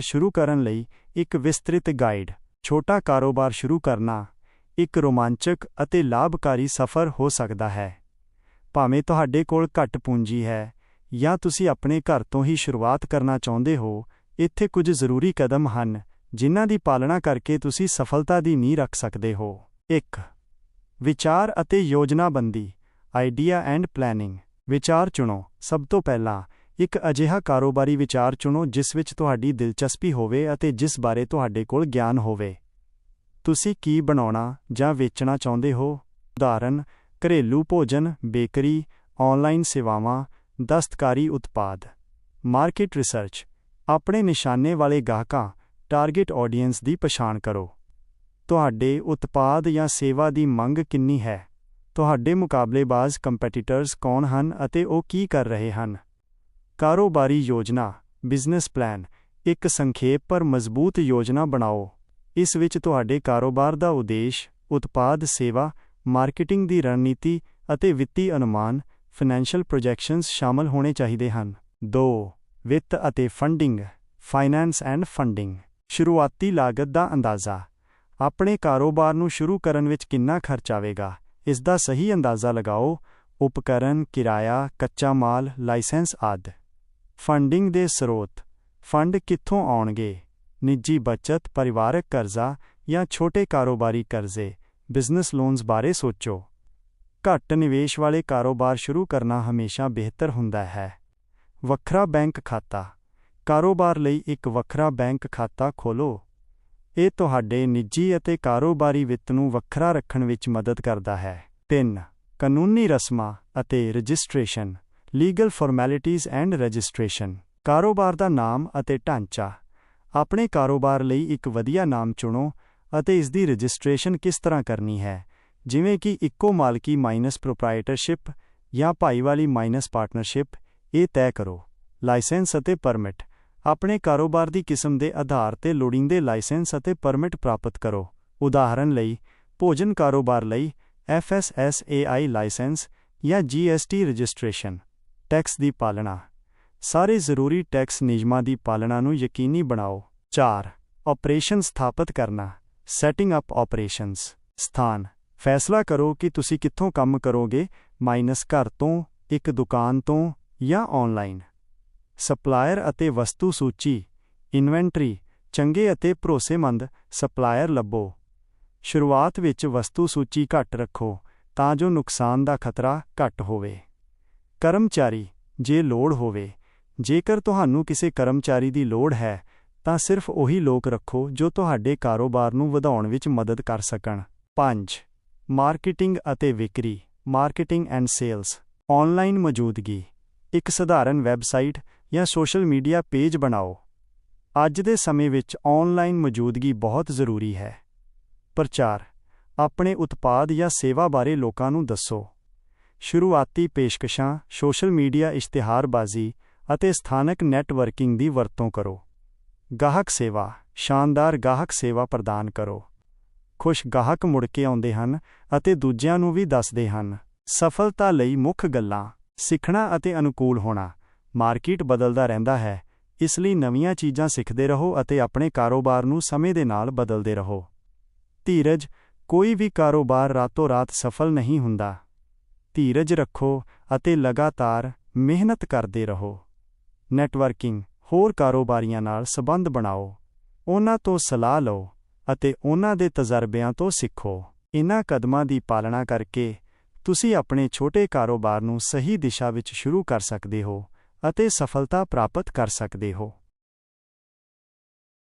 ਸ਼ੁਰੂ ਕਰਨ ਲਈ ਇੱਕ ਵਿਸਤ੍ਰਿਤ ਗਾਈਡ, ਛੋਟਾ ਕਾਰੋਬਾਰ ਸ਼ੁਰੂ ਕਰਨਾ, ਇੱਕ ਰੋਮਾਂਚਕ ਅਤੇ ਲਾਭਕਾਰੀ ਸਫ਼ਰ ਹੋ ਸਕਦਾ ਹੈ। ਭਾਵੇਂ ਤੁਹਾਡੇ ਕੋਲ ਘੱਟ ਪੂੰਜੀ ਹੈ ਜਾਂ ਤੁਸੀਂ ਆਪਣੇ ਘਰ ਤੋਂ ਹੀ ਸ਼ੁਰੂਆਤ ਕਰਨਾ ਚਾਹੁੰਦੇ ਹੋ, ਇੱਥੇ ਕੁਝ ਜ਼ਰੂਰੀ ਕਦਮ ਹਨ, ਜਿਨ੍ਹਾਂ ਦੀ ਪਾਲਣਾ ਕਰਕੇ ਤੁਸੀਂ ਸਫਲਤਾ ਦੀ ਨੀਂਹ ਰੱਖ ਸਕਦੇ ਹੋ। 1 ਵਿਚਾਰ ਅਤੇ ਯੋਜਨਾਬੰਦੀ, ਆਈਡੀਆ ਐਂਡ ਪਲੈਨਿੰਗ। ਵਿਚਾਰ ਚੁਣੋ। ਸਭ ਤੋਂ ਪਹਿਲਾਂ ਇੱਕ ਅਜਿਹਾ ਕਾਰੋਬਾਰੀ ਵਿਚਾਰ ਚੁਣੋ ਜਿਸ ਵਿੱਚ ਤੁਹਾਡੀ ਦਿਲਚਸਪੀ ਹੋਵੇ ਅਤੇ ਜਿਸ ਬਾਰੇ ਤੁਹਾਡੇ ਕੋਲ ਗਿਆਨ ਹੋਵੇ। ਤੁਸੀਂ ਕੀ ਬਣਾਉਣਾ ਜਾਂ ਵੇਚਣਾ ਚਾਹੁੰਦੇ ਹੋ? ਉਦਾਹਰਨ, ਘਰੇਲੂ ਭੋਜਨ, ਬੇਕਰੀ ਆਨਲਾਈਨ ਸੇਵਾਵਾਂ, ਦਸਤਕਾਰੀ ਉਤਪਾਦ। Market research. ਆਪਣੇ ਨਿਸ਼ਾਨੇ ਵਾਲੇ ਗਾਹਕਾਂ, ਟਾਰਗੇਟ ਆਡੀਅנס ਦੀ ਪਛਾਣ ਕਰੋ। ਤੁਹਾਡੇ ਉਤਪਾਦ ਜਾਂ ਸੇਵਾ ਦੀ ਮੰਗ ਕਿੰਨੀ ਹੈ? ਤੁਹਾਡੇ ਮੁਕਾਬਲੇਬਾਜ਼ ਕੰਪੀਟੀਟਰਸ ਕੌਣ ਹਨ ਅਤੇ ਉਹ ਕੀ ਕਰ ਰਹੇ ਹਨ? ਕਾਰੋਬਾਰੀ ਯੋਜਨਾ, ਬਿਜ਼ਨਸ ਪਲਾਨ, ਇੱਕ ਸੰਖੇਪ ਪਰ ਮਜ਼ਬੂਤ ਯੋਜਨਾ ਬਣਾਓ। ਇਸ ਵਿੱਚ ਤੁਹਾਡੇ ਕਾਰੋਬਾਰ ਦਾ ਉਦੇਸ਼, ਉਤਪਾਦ ਸੇਵਾ, ਮਾਰਕੀਟਿੰਗ ਦੀ ਰਣਨੀਤੀ ਅਤੇ ਵਿੱਤੀ ਅਨੁਮਾਨ, ਫਾਈਨੈਂਸ਼ੀਅਲ ਪ੍ਰੋਜੈਕਸ਼ਨਸ ਸ਼ਾਮਲ ਹੋਣੇ ਚਾਹੀਦੇ ਹਨ। 2 ਵਿੱਤ ਅਤੇ ਫੰਡਿੰਗ, ਫਾਈਨੈਂਸ ਐਂਡ ਫੰਡਿੰਗ, ਸ਼ੁਰੂਆਤੀ ਲਾਗਤ ਦਾ ਅੰਦਾਜ਼ਾ। ਆਪਣੇ ਕਾਰੋਬਾਰ ਨੂੰ ਸ਼ੁਰੂ ਕਰਨ ਵਿੱਚ ਕਿੰਨਾ ਖਰਚ ਆਵੇਗਾ? ਇਸ ਦਾ ਸਹੀ ਅੰਦਾਜ਼ਾ ਲਗਾਓ। ਉਪਕਰਨ, ਕਿਰਾਇਆ, ਕੱਚਾ ਮਾਲ, ਲਾਇਸੈਂਸ ਆਦਿ। ਫੰਡਿੰਗ ਦੇ ਸਰੋਤ। ਫੰਡ ਕਿੱਥੋਂ ਆਉਣਗੇ? ਨਿੱਜੀ ਬਚਤ, ਪਰਿਵਾਰਕ ਕਰਜ਼ਾ ਜਾਂ ਛੋਟੇ ਕਾਰੋਬਾਰੀ ਕਰਜ਼ੇ? ਬਿਜ਼ਨਸ ਲੋਨਸ ਬਾਰੇ ਸੋਚੋ। ਘੱਟ ਨਿਵੇਸ਼ ਵਾਲੇ ਕਾਰੋਬਾਰ ਸ਼ੁਰੂ ਕਰਨਾ ਹਮੇਸ਼ਾ ਬਿਹਤਰ ਹੁੰਦਾ ਹੈ। ਵੱਖਰਾ ਬੈਂਕ ਖਾਤਾ। ਕਾਰੋਬਾਰ ਲਈ ਇੱਕ ਵੱਖਰਾ ਬੈਂਕ ਖਾਤਾ ਖੋਲੋ ਇਹ ਤੁਹਾਡੇ ਨਿੱਜੀ ਅਤੇ ਕਾਰੋਬਾਰੀ ਵਿੱਤ ਨੂੰ ਵੱਖਰਾ ਰੱਖਣ ਵਿੱਚ ਮਦਦ ਕਰਦਾ ਹੈ। 3 ਕਾਨੂੰਨੀ ਰਸਮਾਂ ਅਤੇ registration. Legal formalities and registration, ਕਾਰੋਬਾਰ ਦਾ ਨਾਮ ਅਤੇ ਢਾਂਚਾ। ਆਪਣੇ ਕਾਰੋਬਾਰ ਲਈ ਇੱਕ ਵਧੀਆ ਨਾਮ ਚੁਣੋ ਅਤੇ ਇਸ ਦੀ ਰਜਿਸਟ੍ਰੇਸ਼ਨ ਕਿਸ ਤਰ੍ਹਾਂ ਕਰਨੀ ਹੈ? ਜਿਵੇਂ ਕਿ ਇੱਕੋ ਮਾਲਕੀ ਮਾਈਨਸ ਪ੍ਰੋਪਰਾਈਟਰਸ਼ਿਪ ਜਾਂ ਭਾਈਵਾਲੀ ਮਾਈਨਸ ਪਾਰਟਨਰਸ਼ਿਪ, ਇਹ ਤੈਅ ਕਰੋ। ਲਾਇਸੈਂਸ ਅਤੇ ਪਰਮਿਟ। ਆਪਣੇ ਕਾਰੋਬਾਰ ਦੀ ਕਿਸਮ ਦੇ ਆਧਾਰ ਤੇ ਲੋੜੀਂਦੇ ਲਾਇਸੈਂਸ ਅਤੇ ਪਰਮਿਟ ਪ੍ਰਾਪਤ ਕਰੋ। ਉਦਾਹਰਨ ਲਈ, ਭੋਜਨ ਕਾਰੋਬਾਰ ਲਈ FSSAI ਲਾਇਸੈਂਸ ਜਾਂ GST ਰਜਿਸਟ੍ਰੇਸ਼ਨ। ਟੈਕਸ ਦੀ ਪਾਲਣਾ। ਸਾਰੇ ਜ਼ਰੂਰੀ ਟੈਕਸ ਨਿਯਮਾਂ ਦੀ ਪਾਲਣਾ ਨੂੰ ਯਕੀਨੀ ਬਣਾਓ। 4 ਆਪਰੇਸ਼ਨ ਸਥਾਪਿਤ ਕਰਨਾ। Setting up operations. ਸਥਾਨ, ਫੈਸਲਾ ਕਰੋ ਕਿ ਤੁਸੀਂ ਕਿੱਥੋਂ ਕੰਮ ਕਰੋਗੇ, ਮਾਈਨਸ ਘਰ ਤੋਂ, ਇੱਕ ਦੁਕਾਨ ਤੋਂ, ਜਾਂ ਆਨਲਾਈਨ ਸਪਲਾਇਰ ਅਤੇ ਵਸਤੂ ਸੂਚੀ। ਇਨਵੈਂਟਰੀ, ਚੰਗੇ ਅਤੇ ਭਰੋਸੇਮੰਦ ਸਪਲਾਇਰ ਲੱਭੋ। ਸ਼ੁਰੂਆਤ ਵਿੱਚ ਵਸਤੂ ਸੂਚੀ ਘੱਟ ਰੱਖੋ, ਤਾਂ ਜੋ ਨੁਕਸਾਨ ਦਾ ਖਤਰਾ ਘੱਟ ਹੋਵੇ। ਕਰਮਚਾਰੀ, ਜੇ ਲੋੜ ਹੋਵੇ। ਜੇਕਰ ਤੁਹਾਨੂੰ ਕਿਸੇ ਕਰਮਚਾਰੀ ਦੀ ਲੋੜ ਹੈ, ਤਾਂ ਸਿਰਫ ਉਹੀ ਲੋਕ ਰੱਖੋ ਜੋ ਤੁਹਾਡੇ ਕਾਰੋਬਾਰ ਨੂੰ ਵਧਾਉਣ ਵਿੱਚ ਮਦਦ ਕਰ ਸਕਣ। 5 ਮਾਰਕੀਟਿੰਗ ਅਤੇ ਵਿਕਰੀ, ਮਾਰਕੀਟਿੰਗ ਐਂਡ ਸੇਲਸ। ਆਨਲਾਈਨ ਮੌਜੂਦਗੀ, ਇੱਕ ਸਧਾਰਨ ਵੈਬਸਾਈਟ ਜਾਂ ਸੋਸ਼ਲ ਮੀਡੀਆ ਪੇਜ ਬਣਾਓ। ਅੱਜ ਦੇ ਸਮੇਂ ਵਿੱਚ ਆਨਲਾਈਨ ਮੌਜੂਦਗੀ ਬਹੁਤ ਜ਼ਰੂਰੀ ਹੈ। ਪ੍ਰਚਾਰ, ਆਪਣੇ ਉਤਪਾਦ ਜਾਂ ਸੇਵਾ ਬਾਰੇ ਲੋਕਾਂ ਨੂੰ ਦੱਸੋ। ਸ਼ੁਰੂਆਤੀ ਪੇਸ਼ਕਸ਼ਾਂ, ਸੋਸ਼ਲ ਮੀਡੀਆ ਇਸ਼ਤਿਹਾਰਬਾਜ਼ੀ ਅਤੇ ਸਥਾਨਕ ਨੈਟਵਰਕਿੰਗ ਦੀ ਵਰਤੋਂ ਕਰੋ। ਗਾਹਕ ਸੇਵਾ, ਸ਼ਾਨਦਾਰ ਗਾਹਕ ਸੇਵਾ ਪ੍ਰਦਾਨ ਕਰੋ। ਖੁਸ਼ ਗਾਹਕ ਮੁੜ ਕੇ ਆਉਂਦੇ ਹਨ ਅਤੇ ਦੂਜਿਆਂ ਨੂੰ ਵੀ ਦੱਸਦੇ ਹਨ। ਸਫਲਤਾ ਲਈ ਮੁੱਖ ਗੱਲਾਂ, ਸਿੱਖਣਾ ਅਤੇ ਅਨੁਕੂਲ ਹੋਣਾ। ਮਾਰਕੀਟ ਬਦਲਦਾ ਰਹਿੰਦਾ ਹੈ, ਇਸ ਲਈ ਨਵੀਆਂ ਚੀਜ਼ਾਂ ਸਿੱਖਦੇ ਰਹੋ ਅਤੇ ਆਪਣੇ ਕਾਰੋਬਾਰ ਨੂੰ ਸਮੇਂ ਦੇ ਨਾਲ ਬਦਲਦੇ ਰਹੋ। ਧੀਰਜ, ਕੋਈ ਵੀ ਕਾਰੋਬਾਰ ਰਾਤੋਂ ਰਾਤ ਸਫਲ ਨਹੀਂ ਹੁੰਦਾ। ਧੀਰਜ ਰੱਖੋ ਅਤੇ ਲਗਾਤਾਰ ਮਿਹਨਤ ਕਰਦੇ ਰਹੋ। ਨੈਟਵਰਕਿੰਗ ਹੋਰ ਕਾਰੋਬਾਰੀਆਂ ਨਾਲ ਸਬੰਧ ਬਣਾਓ। ਉਹਨਾਂ ਤੋਂ ਸਲਾਹ ਲਓ ਅਤੇ ਉਹਨਾਂ ਦੇ ਤਜਰਬਿਆਂ ਤੋਂ ਸਿੱਖੋ। ਇਨ੍ਹਾਂ ਕਦਮਾਂ ਦੀ ਪਾਲਣਾ ਕਰਕੇ ਤੁਸੀਂ ਆਪਣੇ ਛੋਟੇ ਕਾਰੋਬਾਰ ਨੂੰ ਸਹੀ ਦਿਸ਼ਾ ਵਿੱਚ ਸ਼ੁਰੂ ਕਰ ਸਕਦੇ ਹੋ ਅਤੇ ਸਫਲਤਾ ਪ੍ਰਾਪਤ ਕਰ ਸਕਦੇ ਹੋ।